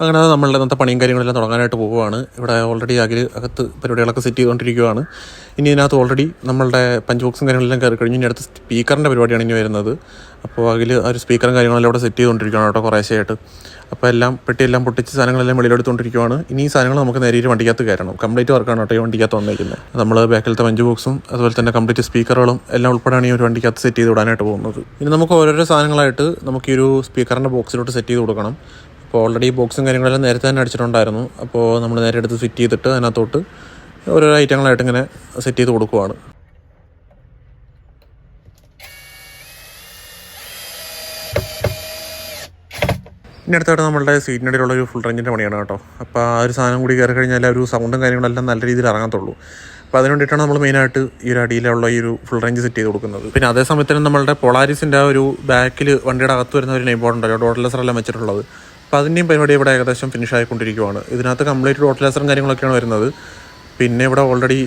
അങ്ങനെ നമ്മളുടെ ഇന്നത്തെ പണിയും കാര്യങ്ങളെല്ലാം തുടങ്ങാനായിട്ട് പോവുകയാണ്. ഇവിടെ ഓൾറെഡി അകിൽ അകത്ത് പരിപാടികളൊക്കെ സെറ്റ് ചെയ്തുകൊണ്ടിരിക്കുകയാണ്. ഇനി ഇതിനകത്ത് ഓൾറെഡി നമ്മളുടെ പഞ്ച് ബോക്സും കാര്യങ്ങളെല്ലാം കയറി കഴിഞ്ഞ് ഇനി അടുത്ത് സ്പീക്കറിന്റെ പരിപാടിയാണ് ഇനി വരുന്നത്. അപ്പോൾ അതിൽ ആ ഒരു സ്പീക്കറും കാര്യങ്ങളെല്ലാം ഇവിടെ സെറ്റ് ചെയ്തുകൊണ്ടിരിക്കുകയാണ് കേട്ടോ കുറേശ്ശെയായിട്ട്. അപ്പോൾ എല്ലാം പെട്ടിയെല്ലാം പൊട്ടിച്ച് സാധനങ്ങളെല്ലാം വെളിയിലെടുത്തുകൊണ്ടിരിക്കുകയാണ്. ഇനി ഈ സാധനങ്ങൾ നമുക്ക് നേരെ ഈ വണ്ടിക്കകത്ത് കയറണം. കംപ്ലീറ്റ് വർക്കാണ് കേട്ടോ ഈ വണ്ടിക്കകത്ത് വന്നിരിക്കുന്നത്. നമ്മൾ ബാക്കിലത്തെ പഞ്ച് ബോക്സും അതുപോലെ തന്നെ കംപ്ലീറ്റ് സ്പീക്കറുകളും എല്ലാം ഉൾപ്പെടെയാണ് ഈ ഒരു വണ്ടിക്കകത്ത് സെറ്റ് ചെയ്ത് വിടാനായിട്ട് പോകുന്നത്. ഇനി നമുക്ക് ഓരോരോ സാധനങ്ങളായിട്ട് നമുക്ക് ഈ ഒരു സ്പീക്കറിന്റെ ബോക്സിലോട്ട് സെറ്റ് ചെയ്ത് കൊടുക്കണം. അപ്പോൾ ഓൾറെഡി ബോക്സും കാര്യങ്ങളെല്ലാം നേരത്തെ തന്നെ അടിച്ചിട്ടുണ്ടായിരുന്നു. അപ്പോൾ നമ്മൾ നേരെ എടുത്ത് ഫിറ്റ് ചെയ്തിട്ട് അതിനകത്തോട്ട് ഓരോ ഐറ്റങ്ങളായിട്ട് ഇങ്ങനെ സെറ്റ് ചെയ്ത് കൊടുക്കുവാണ്. ഇനി അടുത്തായിട്ട് നമ്മളുടെ ഇടയിലുള്ള ഒരു ഫുൾ റേഞ്ചിന്റെ പണിയാണ് കേട്ടോ. അപ്പോൾ ആ ഒരു സാധനം കൂടി കയറി കഴിഞ്ഞാൽ ഒരു സൗണ്ടും കാര്യങ്ങളെല്ലാം നല്ല രീതിയിൽ ഇറങ്ങത്തുള്ളൂ. അപ്പോൾ അതിന് വേണ്ടിയിട്ടാണ് നമ്മൾ മെയിനായിട്ട് ഈ ഒരു അടിയിലുള്ള ഈ ഒരു ഫുൾ റേഞ്ച് സെറ്റ് ചെയ്ത് കൊടുക്കുന്നത്. പിന്നെ അതേ സമയത്ത് തന്നെ നമ്മളുടെ പൊളാരിസിന്റെ ആ ഒരു ബാക്കിൽ വണ്ടിയുടെ അകത്ത് വരുന്ന ഒരു നെയ്ബോർഡ് ഉണ്ടല്ലോ ഡോട്ട്ലെസറെല്ലാം വെച്ചിട്ടുള്ളത്. അപ്പോൾ അതിന്റെയും പരിപാടി ഇവിടെ ഏകദേശം ഫിനിഷ് ആയിക്കൊണ്ടിരിക്കുവാണ്. ഇതിനകത്ത് കംപ്ലീറ്റ് ടോട്ടലൈസറും ലെസറും കാര്യങ്ങളൊക്കെയാണ് വരുന്നത്. പിന്നെ ഇവിടെ ഓൾറെഡി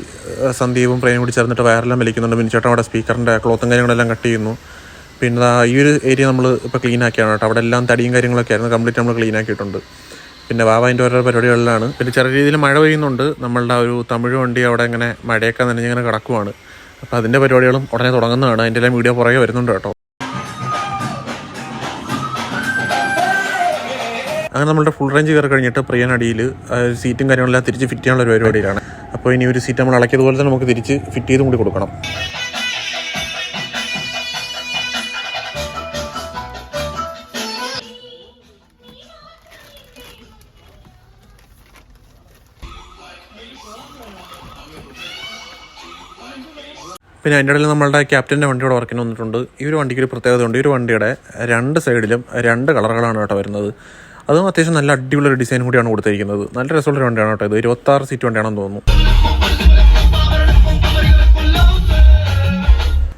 സന്ദീപും പ്രേം കൂടി ചേർന്നിട്ട് വയറെല്ലാം വലിക്കുന്നുണ്ട്. മിനിച്ചേട്ടൻ അവിടെ സ്പീക്കറിന്റെ ക്ലോത്തും കാര്യങ്ങളെല്ലാം കട്ട് ചെയ്യുന്നു. പിന്നെ ഈ ഒരു ഏരിയ നമ്മൾ ഇപ്പോൾ ക്ലീൻ ആക്കിയാണ് കേട്ടോ. അവിടെ എല്ലാം തടിയും കാര്യങ്ങളൊക്കെ ആയിരുന്നു. കംപ്ലീറ്റ് നമ്മൾ ക്ലീൻ ആക്കിയിട്ടുണ്ട്. പിന്നെ വാവാന്റെ ഓരോ പരിപാടികളിലാണ്. പിന്നെ ചെറിയ രീതിയിൽ മഴ പെയ്യുന്നുണ്ട്. നമ്മളുടെ ഒരു തമിഴ് വണ്ടി അവിടെ ഇങ്ങനെ മഴയൊക്കെ നനഞ്ഞിങ്ങനെ കിടക്കുവാണ്. അപ്പോൾ അതിന്റെ പരിപാടികളും ഉടനെ തുടങ്ങുന്നതാണ്. അതിന്റെ എല്ലാം വീഡിയോ പുറകെ വരുന്നുണ്ട് കേട്ടോ. അങ്ങനെ നമ്മുടെ ഫുൾ റേഞ്ച് കയറി കഴിഞ്ഞിട്ട് പ്രിയനടിയിൽ സീറ്റും കാര്യങ്ങളെല്ലാം തിരിച്ച് ഫിറ്റ് ചെയ്യാനുള്ള ഒരു പരിപാടിയിലാണ്. അപ്പോൾ ഇനി ഒരു സീറ്റ് നമ്മൾ ഇളക്കിയതുപോലെ തന്നെ നമുക്ക് തിരിച്ച് ഫിറ്റ് ചെയ്തും കൂടി കൊടുക്കണം. പിന്നെ അതിന്റെ ഇടയിൽ നമ്മളുടെ ക്യാപ്റ്റന്റെ വണ്ടിയുടെ വർക്കിന് വന്നിട്ടുണ്ട്. ഈ ഒരു വണ്ടിക്ക് ഒരു പ്രത്യേകത ഉണ്ട് ഈ ഒരു വണ്ടിയുടെ രണ്ട് സൈഡിലും രണ്ട് കളറുകളാണ് കേട്ടോ വരുന്നത്. അതും അത്യാവശ്യം നല്ല അടിപൊളി ഡിസൈൻ കൂടിയാണ് കൊടുത്തിരിക്കുന്നത്. നല്ല രസമുള്ള വണ്ടിയാണ് കേട്ടോ ഇത്. ഇരുപത്താറ് സീറ്റ് വണ്ടിയാണെന്ന് തോന്നുന്നു.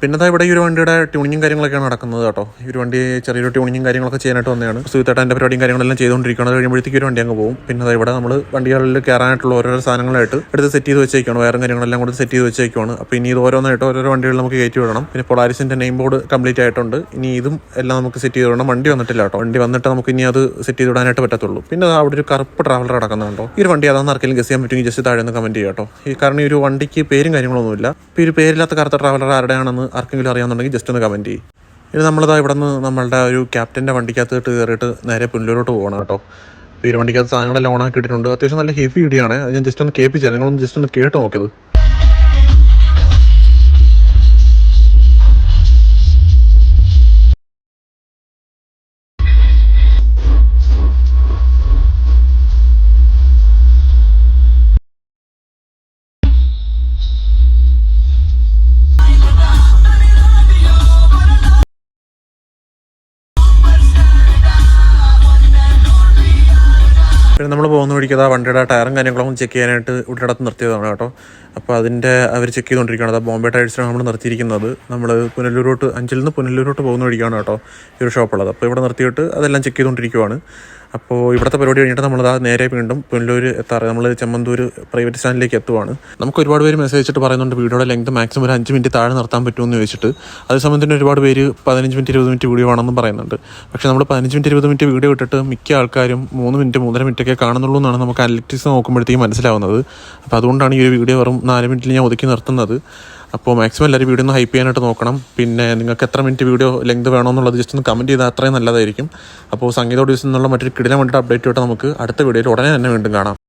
പിന്നെ ഇവിടെ ഈ ഒരു വണ്ടിയുടെ ട്യൂണിങ്ങും കാര്യങ്ങളൊക്കെയാണ് നടക്കുന്നത് കേട്ടോ. ഈ ഒരു വണ്ടി ചെറിയൊരു ട്യൂണിങ്ങും കാര്യങ്ങളൊക്കെ ചെയ്യാനായിട്ട് വന്നതാണ്. സുഹൃത്തേട്ടന്റെ പരിപാടിയും കാര്യങ്ങളെല്ലാം ചെയ്തുകൊണ്ടിരിക്കുന്നത് കഴിയുമ്പോഴത്തേക്ക് ഒരു വണ്ടി അങ്ങ് പോകും പിന്നെ ഇവിടെ നമ്മൾ വണ്ടികളിൽ കയറാനായിട്ടുള്ള ഓരോരോ സാധനങ്ങളായിട്ട് എടുത്ത് സെറ്റ് ചെയ്ത് വെച്ചേക്കാണ് വയറും കാര്യങ്ങളെല്ലാം കൂടി സെറ്റ് ചെയ്ത് വെച്ചേക്കാണ് അപ്പോൾ ഇനി ഇത് ഓരോന്നായിട്ട് ഓരോ വണ്ടികൾ നമുക്ക് കയറ്റി വിടണം. പിന്നെ പൊളാരിസിന്റെ നെയിം ബോർഡ് കംപ്ലീറ്റ് ആയിട്ടുണ്ട്. ഇനി ഇതും എല്ലാം നമുക്ക് സെറ്റ് ചെയ്ത് വിടണം. വണ്ടി വന്നിട്ടില്ല കേട്ടോ. വണ്ടി വന്നിട്ട് നമുക്ക് ഇനി അത് സെറ്റ് ചെയ്ത് വിടാനായിട്ട് പറ്റത്തുള്ളൂ. പിന്നെ അവിടെ ഒരു കറുപ്പ് ട്രാവലർ നടക്കുന്നുണ്ടോ? ഈ ഒരു വണ്ടി അതാണെന്ന് ആർക്കെങ്കിലും ഗസ് ചെയ്യാൻ പറ്റുമെങ്കിൽ ജസ്റ്റ് താഴെ നിന്ന് കമന്റ് ചെയ്യാം കേട്ടോ. ഈ കാരണം ഈ ഒരു വണ്ടിക്ക് പേരും കാര്യങ്ങളൊന്നുമില്ല. ഇപ്പോൾ ഈ ഒരു പേരില്ലാത്ത കറുത്ത ട്രാവലർ ആരുടെയാണെന്ന് ആർക്കെങ്കിലും അറിയാമെന്നുണ്ടെങ്കിൽ ജസ്റ്റ് ഒന്ന് കമന്റ് ചെയ്യും. ഇനി നമ്മളിതാ ഇവിടെ നിന്ന് നമ്മളുടെ ഒരു ക്യാപ്റ്റന്റെ വണ്ടിക്കകത്ത് കയറിയിട്ട് നേരെ പുല്ലൂരോട്ട് പോകണം കേട്ടോ. ഒരു വണ്ടിക്കകത്ത് സാധനങ്ങളെല്ലാം ഓണാക്കി ഇട്ടിട്ടുണ്ട് അത്യാവശ്യം നല്ല ഹെവി ഇടിയാണ്. അത് ഞാൻ ജസ്റ്റ് ഒന്ന് കേൾപ്പിച്ചാൽ നിങ്ങളൊന്ന് ജസ്റ്റ് ഒന്ന് കേട്ട് നോക്കിയത് പിന്നെ നമ്മൾ പോകുന്ന വഴിക്ക് ആ വണ്ടിയുടെ ടയറും കാര്യങ്ങളൊക്കെ ചെക്ക് ചെയ്യാനായിട്ട് അടുത്ത് നിർത്തിയതാണ് കേട്ടോ. അപ്പോൾ അതിന്റെ അവർ ചെക്ക് ചെയ്തുകൊണ്ടിരിക്കുകയാണ് അത് ബോംബെ ടയർസിലാണ് നമ്മൾ നിർത്തിയിരിക്കുന്നത്. നമ്മൾ പുനലൂരോട്ട് അഞ്ചിൽ നിന്ന് പുനലൂരോട്ട് പോകുന്ന വഴിക്കാണ് കേട്ടോ ഈ ഒരു ഷോപ്പുള്ളത്. അപ്പോൾ ഇവിടെ നിർത്തിയിട്ട് അതെല്ലാം ചെക്ക് ചെയ്തുകൊണ്ടിരിക്കുകയാണ് അപ്പോൾ ഇവിടുത്തെ പരിപാടി കഴിഞ്ഞിട്ട് നമ്മൾ നേരെ വീണ്ടും പുനലൂർ എത്താറ്. നമ്മൾ ചെമ്മന്തൂർ പ്രൈവറ്റ് സ്റ്റാൻഡിലേക്ക് എത്തുവാണ്. നമുക്ക് ഒരുപാട് പേര് മെസ്സേജ് ചെയ്തിട്ട് പറയുന്നുണ്ട് വീഡിയോയുടെ ലെങ്ത് മാക്സിമം ഒരു അഞ്ച് മിനിറ്റ് താഴെ നിർത്താൻ പറ്റുമെന്ന് ചോദിച്ചിട്ട്. അതേസമയം തന്നെ ഒരുപാട് പേര് പതിനഞ്ച് മിനിറ്റ് ഇരുപത് മിനിറ്റ് വീഡിയോ ആണെന്നും പറയുന്നുണ്ട്. പക്ഷേ നമ്മൾ പതിനഞ്ച് മിനിറ്റ് ഇരുപത് മിനിറ്റ് വീഡിയോ ഇട്ടിട്ട് മിക്ക ആൾക്കാരും മൂന്ന് മിനിറ്റ് മൂന്നര മിനിറ്റൊക്കെ കാണുന്നുള്ളൂ എന്നാണ് നമുക്ക് അനലിറ്റിക്സ് നോക്കുമ്പോഴത്തേക്കും മനസ്സിലാവുന്നത്. അപ്പോൾ അതുകൊണ്ടാണ് ഈ ഒരു വീഡിയോ വെറും നാല് മിനിറ്റിൽ ഞാൻ ഒതുക്കി നിർത്തുന്നത്. അപ്പോൾ മാക്സിമം എല്ലാവരും വീഡിയോ ഒന്ന് ഹൈപ്പ് ചെയ്യാനായിട്ട് നോക്കണം. പിന്നെ നിങ്ങൾക്ക് എത്ര മിനിറ്റ് വീഡിയോ ലെങ്ത് വേണമെന്നുള്ളത് ജസ്റ്റ് ഒന്ന് കമന്റ് ചെയ്താൽ അത്രയും നല്ലതായിരിക്കും. അപ്പോൾ സംഗീത ഓഡിയോസ് എന്നുള്ള മറ്റൊരു കിടിലം വേണ്ടിയിട്ട് അപ്ഡേറ്റ് ആയിട്ട് നമുക്ക് അടുത്ത വീഡിയോയിൽ ഉടനെ തന്നെ വീണ്ടും കാണാം.